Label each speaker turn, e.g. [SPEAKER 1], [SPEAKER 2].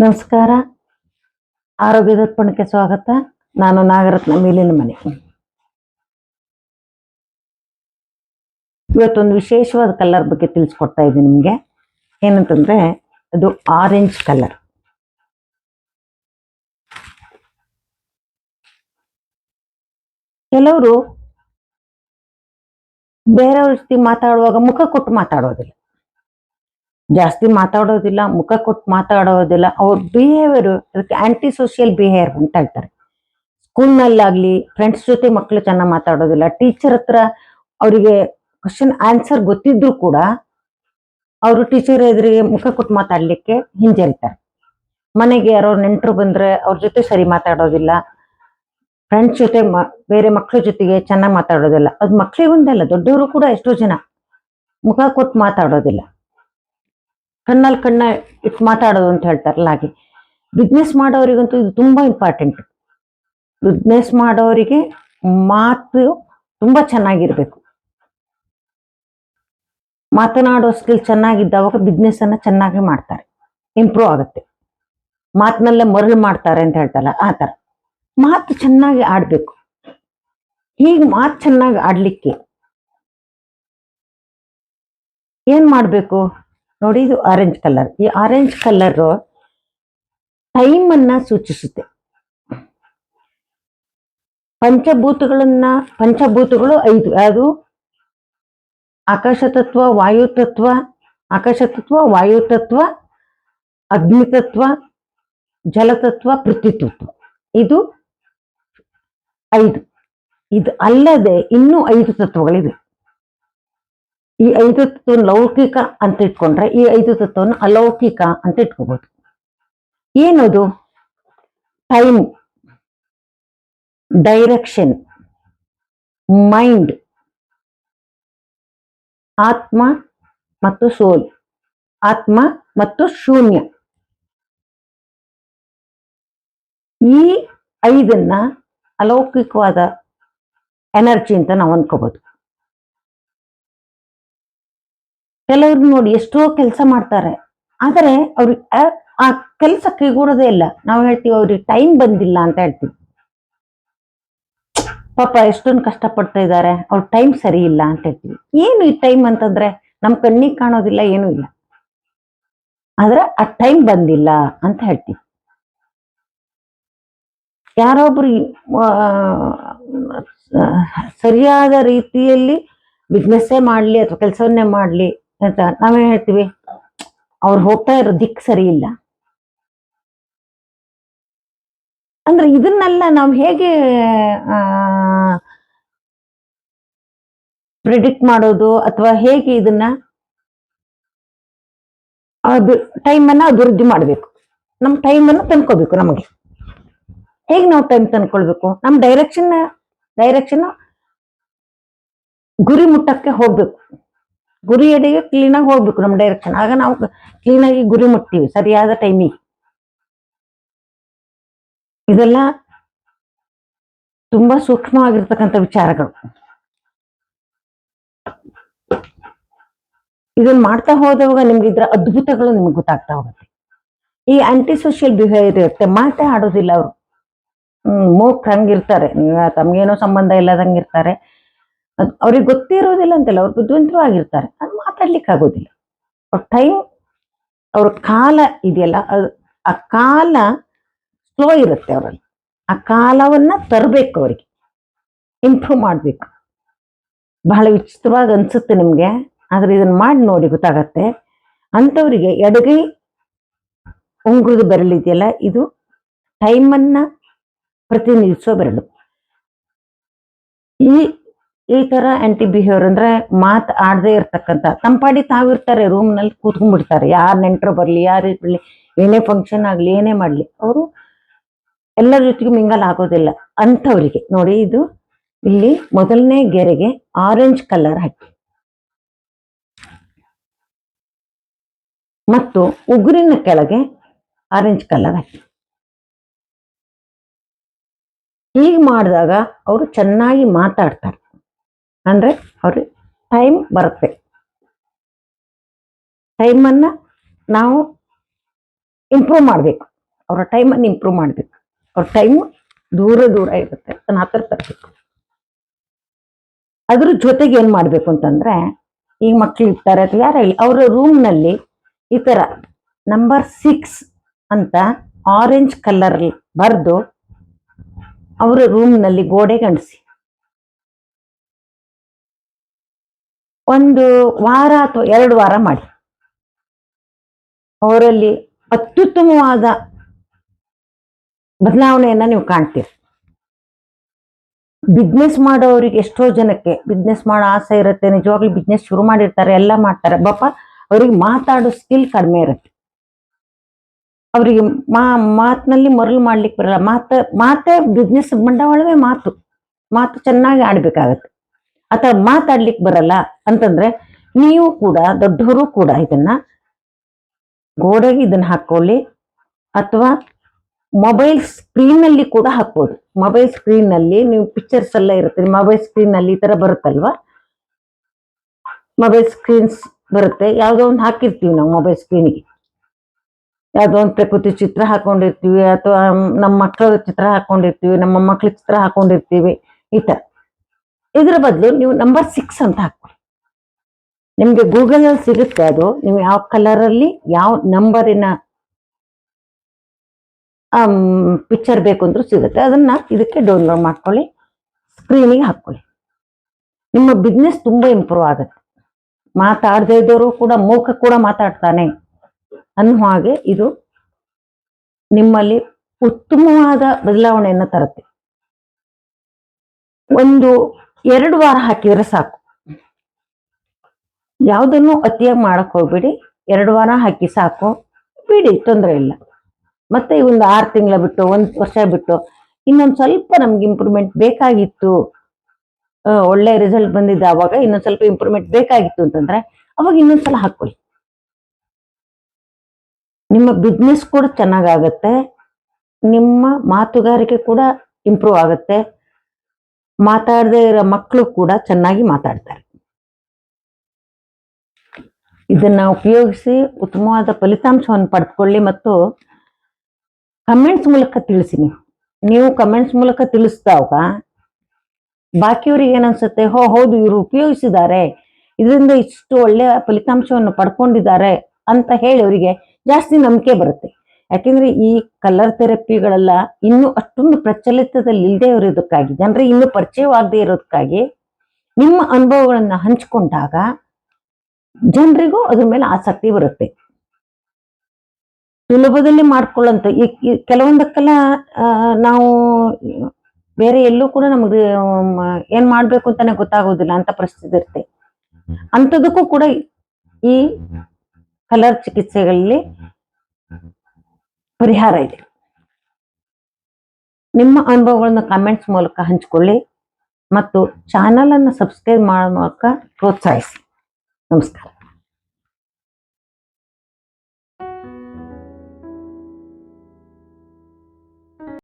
[SPEAKER 1] ನಮಸ್ಕಾರ. ಆರೋಗ್ಯ ದರ್ಪಣಕ್ಕೆ ಸ್ವಾಗತ. ನಾನು ನಾಗರತ್ನ ಮೇಲಿನ ಮನೆ. ಇವತ್ತೊಂದು ವಿಶೇಷವಾದ ಕಲರ್ ಬಗ್ಗೆ ತಿಳಿಸ್ಕೊಡ್ತಾ ಇದ್ದೀನಿ ನಿಮಗೆ. ಏನಂತಂದ್ರೆ, ಅದು ಆರೆಂಜ್ ಕಲರ್. ಕೆಲವರು ಬೇರೆಯವ್ರ ಜೊತೆ ಮಾತಾಡುವಾಗ ಮುಖ ಕೊಟ್ಟು ಮಾತಾಡೋದಿಲ್ಲ. ಜಾಸ್ತಿ ಮಾತಾಡೋದಿಲ್ಲ, ಮುಖ ಕೊಟ್ಟು ಮಾತಾಡೋದಿಲ್ಲ. ಅವ್ರ ಬಿಹೇವಿಯರ್ ಅದಕ್ಕೆ ಆಂಟಿ ಸೋಷಿಯಲ್ ಬಿಹೇವಿಯರ್ ಅಂತ ಹೇಳ್ತಾರೆ. ಸ್ಕೂಲ್ನಲ್ಲಾಗ್ಲಿ ಫ್ರೆಂಡ್ಸ್ ಜೊತೆ ಮಕ್ಕಳು ಚೆನ್ನಾಗಿ ಮಾತಾಡೋದಿಲ್ಲ. ಟೀಚರ್ ಹತ್ರ ಅವರಿಗೆ ಕ್ವಶನ್ ಆನ್ಸರ್ ಗೊತ್ತಿದ್ರು ಕೂಡ ಅವರು ಟೀಚರ್ ಎದುರಿಗೆ ಮುಖ ಕೊಟ್ಟು ಮಾತಾಡ್ಲಿಕ್ಕೆ ಹಿಂಜರಿತಾರೆ. ಮನೆಗೆ ಯಾರೋ ನೆಂಟರು ಬಂದ್ರೆ ಅವ್ರ ಜೊತೆ ಸರಿ ಮಾತಾಡೋದಿಲ್ಲ. ಫ್ರೆಂಡ್ಸ್ ಜೊತೆ ಬೇರೆ ಮಕ್ಕಳ ಜೊತೆಗೆ ಚೆನ್ನಾಗಿ ಮಾತಾಡೋದಿಲ್ಲ. ಅದು ಮಕ್ಕಳಿಗೊಂದಲ್ಲ ದೊಡ್ಡವರು ಕೂಡ ಎಷ್ಟೋ ಜನ ಮುಖ ಕೊಟ್ಟು ಮಾತಾಡೋದಿಲ್ಲ. ಕಣ್ಣಲ್ಲಿ ಕಣ್ಣ ಇಟ್ಟು ಮಾತಾಡೋದು ಅಂತ ಹೇಳ್ತಾರಲ್ಲ ಹಾಗೆ. ಬಿಸ್ನೆಸ್ ಮಾಡೋರಿಗಂತೂ ಇದು ತುಂಬ ಇಂಪಾರ್ಟೆಂಟ್ ಬಿಸ್ನೆಸ್ ಮಾಡೋರಿಗೆ ಮಾತು ತುಂಬ ಚೆನ್ನಾಗಿರ್ಬೇಕು. ಮಾತನಾಡೋ ಸ್ಕಿಲ್ ಚೆನ್ನಾಗಿದ್ದಾವಾಗ ಬಿಸ್ನೆಸ್ ಅನ್ನ ಚೆನ್ನಾಗಿ ಮಾಡ್ತಾರೆ. ಇಂಪ್ರೂವ್ ಆಗುತ್ತೆ. ಮಾತಿನಲ್ಲೇ ಮರಳು ಮಾಡ್ತಾರೆ ಅಂತ ಹೇಳ್ತಾರಲ್ಲ, ಆ ತರ ಮಾತು ಚೆನ್ನಾಗಿ ಆಡಬೇಕು. ಹೀಗೆ ಮಾತು ಚೆನ್ನಾಗಿ ಆಡ್ಲಿಕ್ಕೆ ಏನ್ ಮಾಡಬೇಕು? ನೋಡಿ ಇದು ಆರೆಂಜ್ ಕಲರ್ ಈ ಆರೆಂಜ್ ಕಲರ್ ಟೈಮ್ ಅನ್ನ ಸೂಚಿಸುತ್ತೆ. ಪಂಚಭೂತಗಳನ್ನ, ಪಂಚಭೂತಗಳು ಐದು. ಯಾವುದು? ಆಕಾಶ ತತ್ವ ವಾಯು ತತ್ವ ಆಕಾಶ ತತ್ವ ವಾಯು ತತ್ವ ಅಗ್ನಿ ತತ್ವ ಜಲತತ್ವ ಪೃಥ್ವಿ ತತ್ವ ಇದು ಐದು. ಇದು ಅಲ್ಲದೆ ಇನ್ನೂ ಐದು ತತ್ವಗಳಿವೆ. ಈ ಐದು ತತ್ವ ಲೌಕಿಕ ಅಂತ ಇಟ್ಕೊಂಡ್ರೆ ಈ ಐದು ತತ್ವವನ್ನು ಅಲೌಕಿಕ ಅಂತ ಇಟ್ಕೋಬಹುದು ಏನದು? ಟೈಮ್, ಡೈರೆಕ್ಷನ್, ಮೈಂಡ್, ಆತ್ಮ ಮತ್ತು ಸೋಲ್, ಆತ್ಮ ಮತ್ತು ಶೂನ್ಯ. ಈ ಐದನ್ನ ಅಲೌಕಿಕವಾದ ಎನರ್ಜಿ ಅಂತ ನಾವು ಅಂದ್ಕೋಬೋದು ಕೆಲವರು ನೋಡಿ ಎಷ್ಟೋ ಕೆಲಸ ಮಾಡ್ತಾರೆ. ಆದರೆ ಅವ್ರಿಗೆ ಆ- ಕೆಲಸ ಕೈಗೂಡೋದೇ ಇಲ್ಲ. ನಾವು ಹೇಳ್ತೀವಿ ಅವ್ರಿಗೆ ಟೈಮ್ ಬಂದಿಲ್ಲ ಅಂತ ಹೇಳ್ತೀವಿ. ಪಾಪ ಎಷ್ಟೊಂದು ಕಷ್ಟಪಡ್ತಾ ಇದ್ದಾರೆ. ಅವ್ರ ಟೈಮ್ ಸರಿ ಇಲ್ಲ ಅಂತ ಹೇಳ್ತೀವಿ. ಏನು ಈ ಟೈಮ್ ಅಂತಂದ್ರೆ ನಮ್ ಕಣ್ಣಿಗೆ ಕಾಣೋದಿಲ್ಲ, ಏನೂ ಇಲ್ಲ. ಆದ್ರೆ ಆ ಟೈಮ್ ಬಂದಿಲ್ಲ ಅಂತ ಹೇಳ್ತೀವಿ. ಯಾರೊಬ್ರು ಸರಿಯಾದ ರೀತಿಯಲ್ಲಿ ಬಿಸ್ನೆಸ್ಸೇ ಮಾಡ್ಲಿ ಅಥವಾ ಕೆಲಸವನ್ನೇ ಮಾಡ್ಲಿ ಅಂತ ನಾವೇ ಹೇಳ್ತೀವಿ. ಅವ್ರು ಹೋಗ್ತಾ ಇರೋ ದಿಕ್ ಸರಿ ಇಲ್ಲ. ಅಂದ್ರೆ ಇದನ್ನೆಲ್ಲ ನಾವು ಹೇಗೆ ಪ್ರಿಡಿಕ್ಟ್ ಮಾಡೋದು ಅಥವಾ ಹೇಗೆ ಇದನ್ನ ಅದು ಟೈಮನ್ನು ಅಭಿವೃದ್ಧಿ ಮಾಡಬೇಕು. ನಮ್ಮ ಟೈಮನ್ನು ತಂದ್ಕೋಬೇಕು ನಮಗೆ. ಹೇಗೆ ನಾವು ಟೈಮ್ ತಂದ್ಕೊಳ್ಬೇಕು ನಮ್ಮ ಡೈರೆಕ್ಷನ್ ಡೈರೆಕ್ಷನ್ ಗುರಿ ಮುಟ್ಟಕ್ಕೆ ಹೋಗ್ಬೇಕು. ಗುರಿ ಎಡೆಗೆ ಕ್ಲೀನಾಗಿ ಹೋಗ್ಬೇಕು ನಮ್ಮ ಡೈರೆಕ್ಷನ್ ಆಗ ನಾವು ಕ್ಲೀನಾಗಿ ಗುರಿ ಮುಟ್ತೀವಿ, ಸರಿಯಾದ ಟೈಮಿಗೆ ಇದೆಲ್ಲ ತುಂಬಾ ಸೂಕ್ಷ್ಮವಾಗಿರ್ತಕ್ಕಂಥ ವಿಚಾರಗಳು. ಇದನ್ನ ಮಾಡ್ತಾ ಹೋದವಾಗ ನಿಮ್ಗೆ ಇದ್ರ ಅದ್ಭುತಗಳು ನಿಮ್ಗೆ ಗೊತ್ತಾಗ್ತಾ ಹೋಗುತ್ತೆ. ಈ ಆಂಟಿ ಸೋಷಿಯಲ್ ಬಿಹೇವಿಯರ್ ಇರುತ್ತೆ ಮಾತೇ ಆಡೋದಿಲ್ಲ ಅವರು. ಹ್ಮ್ ನೀವ್- ತಮ್ಗೇನೋ ಸಂಬಂಧ ಇಲ್ಲದಂಗೆ ಇರ್ತಾರೆ ಅದು ಅವ್ರಿಗೆ ಗೊತ್ತಿರೋದಿಲ್ಲ ಅಂತಲ್ಲ, ಅವ್ರು ಬುದ್ಧಿವಂತರು ಆಗಿರ್ತಾರೆ. ಅದು ಮಾತಾಡ್ಲಿಕ್ಕೆ ಆಗೋದಿಲ್ಲ ಅವ್ರ ಟೈಮ್ ಅವ್ರ ಕಾಲ ಇದೆಯಲ್ಲ ಆ ಕಾಲ ಸ್ಲೋ ಇರುತ್ತೆ ಅವರಲ್ಲಿ. ಆ ಕಾಲವನ್ನ ತರಬೇಕು ಅವರಿಗೆ. ಇಂಪ್ರೂವ್ ಮಾಡಬೇಕು. ಬಹಳ ವಿಚಿತ್ರವಾಗಿ ಅನ್ಸುತ್ತೆ ನಿಮ್ಗೆ, ಆದ್ರೆ ಇದನ್ನ ಮಾಡಿ ನೋಡಿ ಗೊತ್ತಾಗತ್ತೆ. ಅಂಥವ್ರಿಗೆ ಎಡಗೈ ಉಂಗುರದ ಬೆರಳಿದೆಯಲ್ಲ, ಇದು ಟೈಮನ್ನ ಪ್ರತಿನಿಧಿಸುವ ಬೆರಳು ಈ ಈ ತರ ಆಂಟಿ ಬಿಹೇವಿಯರ್ ಅಂದ್ರೆ ಮಾತ್ ಆಡದೆ ಇರ್ತಕ್ಕಂಥ, ತಂಪಾಡಿ ತಾವಿರ್ತಾರೆ ರೂಮ್ನಲ್ಲಿ ಕೂತ್ಕೊಂಡ್ಬಿಡ್ತಾರೆ. ಯಾರು ನೆಂಟರು ಬರ್ಲಿ, ಯಾರು ಬರ್ಲಿ, ಏನೇ ಫಂಕ್ಷನ್ ಆಗ್ಲಿ, ಏನೇ ಮಾಡ್ಲಿ, ಅವರು ಎಲ್ಲರ ಜೊತೆಗೂ ಮಿಂಗಲ್ ಆಗೋದಿಲ್ಲ. ಅಂಥವ್ರಿಗೆ, ನೋಡಿ ಇದು ಇಲ್ಲಿ ಮೊದಲನೇ ಗೆರೆಗೆ ಆರೆಂಜ್ ಕಲರ್ ಹಾಕಿ. ಮತ್ತು ಉಗುರಿನ ಕೆಳಗೆ ಆರೆಂಜ್ ಕಲರ್ ಹಾಕಿ. ಹೀಗೆ ಮಾಡಿದಾಗ ಅವರು ಚೆನ್ನಾಗಿ ಮಾತಾಡ್ತಾರೆ. ಅಂದರೆ ಅವ್ರಿಗೆ ಟೈಮ್ ಬರುತ್ತೆ. ಟೈಮನ್ನು ನಾವು ಇಂಪ್ರೂವ್ ಮಾಡಬೇಕು. ಅವರ ಟೈಮನ್ನು ಇಂಪ್ರೂವ್ ಮಾಡಬೇಕು. ಅವ್ರ ಟೈಮು ದೂರ ದೂರ ಇರುತ್ತೆ ಅದನ್ನ ಹತ್ರ ತರಬೇಕು ಅದ್ರ ಜೊತೆಗೆ ಏನು ಮಾಡಬೇಕು ಅಂತಂದರೆ ಈಗ ಮಕ್ಕಳು ಇರ್ತಾರೆ ಅಥವಾ ಯಾರೇ ಅವರ ರೂಮ್ನಲ್ಲಿ ಈ ಥರ ನಂಬರ್ ಸಿಕ್ಸ್ ಅಂತ ಆರೆಂಜ್ ಕಲರ್ ಬರೆದು ಅವರ ರೂಮ್ನಲ್ಲಿ ಗೋಡೆ ಗಂಟಿಸಿ ಒಂದು ವಾರ ಅಥವಾ ಎರಡು ವಾರ ಮಾಡಿ. ಅವರಲ್ಲಿ ಅತ್ಯುತ್ತಮವಾದ ಬದಲಾವಣೆಯನ್ನ ನೀವು ಕಾಣ್ತೀರಿ. ಬಿಸ್ನೆಸ್ ಮಾಡೋರಿಗೆ ಎಷ್ಟೋ ಜನಕ್ಕೆ ಬಿಸ್ನೆಸ್ ಮಾಡೋ ಆಸೆ ಇರುತ್ತೆ, ನಿಜವಾಗ್ಲೂ ಬಿಸ್ನೆಸ್ ಶುರು ಮಾಡಿರ್ತಾರೆ, ಎಲ್ಲ ಮಾಡ್ತಾರೆ. ಪಾಪ ಅವ್ರಿಗೆ ಮಾತಾಡೋ ಸ್ಕಿಲ್ ಕಡಿಮೆ ಇರುತ್ತೆ. ಅವರಿಗೆ ಮಾ, ಮಾತಿನಲ್ಲಿ ಮರಳು ಮಾಡ್ಲಿಕ್ಕೆ ಬರಲ್ಲ. ಮಾತ, ಮಾತೇ ಬಿಸ್ನೆಸ್ ಬಂಡವಾಳವೇ ಮಾತು. ಮಾತು ಚೆನ್ನಾಗಿ ಆಡ್ಬೇಕಾಗತ್ತೆ. ಅಥವಾ ಮಾತಾಡ್ಲಿಕ್ಕೆ ಬರಲ್ಲ ಅಂತಂದ್ರೆ ನೀವು ಕೂಡ, ದೊಡ್ಡವರು ಕೂಡ ಇದನ್ನ ಗೋಡೆಗೆ ಇದನ್ನ ಹಾಕೊಳ್ಳಿ ಅಥವಾ ಮೊಬೈಲ್ ಸ್ಕ್ರೀನ್ ಅಲ್ಲಿ ಕೂಡ ಹಾಕ್ಬೋದು. ಮೊಬೈಲ್ ಸ್ಕ್ರೀನ್ನಲ್ಲಿ ನೀವು ಪಿಕ್ಚರ್ಸ್ ಎಲ್ಲ ಇರುತ್ತೆ. ಮೊಬೈಲ್ ಸ್ಕ್ರೀನ್ನಲ್ಲಿ ಈ ತರ ಬರುತ್ತಲ್ವಾ? ಮೊಬೈಲ್ ಸ್ಕ್ರೀನ್ಸ್ ಬರುತ್ತೆ. ಯಾವ್ದೋ ಒಂದು ಹಾಕಿರ್ತೀವಿ ನಾವು ಮೊಬೈಲ್ ಸ್ಕ್ರೀನಿಗೆ ಯಾವ್ದೋ ಒಂದು ಪ್ರಕೃತಿ ಚಿತ್ರ ಹಾಕೊಂಡಿರ್ತೀವಿ ಅಥವಾ ನಮ್ಮ ಮಕ್ಕಳ ಚಿತ್ರ ಹಾಕೊಂಡಿರ್ತೀವಿ, ನಮ್ಮ ಮಕ್ಕಳ ಚಿತ್ರ ಹಾಕೊಂಡಿರ್ತೀವಿ, ಈ ಥರ ಇದ್ರ ಬದಲು ನೀವು ನಂಬರ್ ಸಿಕ್ಸ್ ಅಂತ ಹಾಕ್ಕೊಳ್ಳಿ ನಿಮಗೆ ಗೂಗಲಲ್ಲಿ ಸಿಗುತ್ತೆ ಅದು. ನೀವು ಯಾವ ಕಲರಲ್ಲಿ ಯಾವ ನಂಬರಿನ ಪಿಕ್ಚರ್ ಬೇಕು ಅಂದ್ರೂ ಸಿಗುತ್ತೆ. ಅದನ್ನ ಇದಕ್ಕೆ ಡೌನ್ಲೋಡ್ ಮಾಡ್ಕೊಳ್ಳಿ. ಸ್ಕ್ರೀನಿಗೆ ಹಾಕೊಳ್ಳಿ ನಿಮ್ಮ ಬಿಸ್ನೆಸ್ ತುಂಬಾ ಇಂಪ್ರೂವ್ ಆಗುತ್ತೆ. ಮಾತಾಡದೇ ಇದ್ದವರು ಕೂಡ, ಮೂಕ ಕೂಡ ಮಾತಾಡ್ತಾನೆ. ಅನ್ನುವ ಹಾಗೆ ಇದು ನಿಮ್ಮಲ್ಲಿ ಉತ್ತಮವಾದ ಬದಲಾವಣೆಯನ್ನು ತರುತ್ತೆ. ಒಂದು ಎರಡು ವಾರ ಹಾಕಿದ್ರೆ ಸಾಕು. ಯಾವುದನ್ನು ಅತಿಯಾಗಿ ಮಾಡಕ್ ಹೋಗ್ಬೇಡಿ. ಎರಡು ವಾರ ಹಾಕಿ ಸಾಕು. ಬಿಡಿ, ತೊಂದರೆ ಇಲ್ಲ. ಮತ್ತೆ ಒಂದು ಆರು ತಿಂಗಳ ಬಿಟ್ಟು, ಒಂದು ವರ್ಷ ಬಿಟ್ಟು, ಇನ್ನೊಂದು ಸ್ವಲ್ಪ ನಮ್ಗೆ ಇಂಪ್ರೂವ್ಮೆಂಟ್ ಬೇಕಾಗಿತ್ತು. ಒಳ್ಳೆ ರಿಸಲ್ಟ್ ಬಂದಿದ್ದ ಅವಾಗ ಇನ್ನೊಂದು ಸ್ವಲ್ಪ ಇಂಪ್ರೂವ್ಮೆಂಟ್ ಬೇಕಾಗಿತ್ತು ಅಂತಂದ್ರೆ, ಅವಾಗ ಇನ್ನೊಂದ್ಸಲ ಹಾಕೊಳ್ಳಿ ನಿಮ್ಮ ಬಿಸ್ನೆಸ್ ಕೂಡ ಚೆನ್ನಾಗಾಗತ್ತೆ. ನಿಮ್ಮ ಮಾತುಗಾರಿಕೆ ಕೂಡ ಇಂಪ್ರೂವ್ ಆಗುತ್ತೆ. ಮಾತಾಡದೇ ಇರೋ ಮಕ್ಕಳು ಕೂಡ ಚೆನ್ನಾಗಿ ಮಾತಾಡ್ತಾರೆ. ಇದನ್ನ ಉಪಯೋಗಿಸಿ ಉತ್ತಮವಾದ ಫಲಿತಾಂಶವನ್ನು ಪಡೆದುಕೊಳ್ಳಿ ಮತ್ತು ಕಮೆಂಟ್ಸ್ ಮೂಲಕ ತಿಳಿಸಿ ನೀವು. ನೀವು ಕಮೆಂಟ್ಸ್ ಮೂಲಕ ತಿಳಿಸಿದಾಗ ಬಾಕಿಯವ್ರಿಗೆ ಏನನ್ಸುತ್ತೆ? ಹೋ, ಹೌದು, ಇವರು ಉಪಯೋಗಿಸಿದ್ದಾರೆ. ಇದರಿಂದ ಇಷ್ಟು ಒಳ್ಳೆಯ ಫಲಿತಾಂಶವನ್ನು ಪಡ್ಕೊಂಡಿದ್ದಾರೆ ಅಂತ ಹೇಳಿ ಅವರಿಗೆ ಜಾಸ್ತಿ ನಂಬಿಕೆ ಬರುತ್ತೆ. ಯಾಕೆಂದ್ರೆ ಈ ಕಲರ್ ಥೆರಪಿಗಳೆಲ್ಲ ಇನ್ನೂ ಅಷ್ಟೊಂದು ಪ್ರಚಲಿತದಲ್ಲಿ ಇಲ್ಲದೆ ಇರೋದಕ್ಕಾಗಿ ಜನರಿಗೆ ಇನ್ನೂ ಪರಿಚಯವಾಗದೇ ಇರೋದಕ್ಕಾಗಿ ನಿಮ್ಮ ಅನುಭವಗಳನ್ನ ಹಂಚಿಕೊಂಡಾಗ ಜನರಿಗೂ ಅದ್ರ ಮೇಲೆ ಆಸಕ್ತಿ ಬರುತ್ತೆ. ಸುಲಭದಲ್ಲಿ ಮಾಡ್ಕೊಳ್ಳಂತ ಈ ಕೆಲವೊಂದಕ್ಕೆಲ್ಲ ನಾವು ಬೇರೆ ಎಲ್ಲೂ ಕೂಡ ನಮಗೆ ಏನ್ ಮಾಡ್ಬೇಕು ಅಂತಾನೆ ಗೊತ್ತಾಗೋದಿಲ್ಲ ಅಂತ ಪರಿಸ್ಥಿತಿ ಇರುತ್ತೆ. ಅಂಥದಕ್ಕೂ ಕೂಡ ಈ ಕಲರ್ ಚಿಕಿತ್ಸೆಗಳಲ್ಲಿ ಪರಿಹಾರ ಇದೆ. ನಿಮ್ಮ ಅನುಭವಗಳನ್ನ ಕಮೆಂಟ್ಸ್ ಮೂಲಕ ಹಂಚಿಕೊಳ್ಳಿ ಮತ್ತು ಚಾನಲ್ ಅನ್ನು ಸಬ್ಸ್ಕ್ರೈಬ್ ಮಾಡೋ ಮೂಲಕ ಪ್ರೋತ್ಸಾಹಿಸಿ. ನಮಸ್ಕಾರ.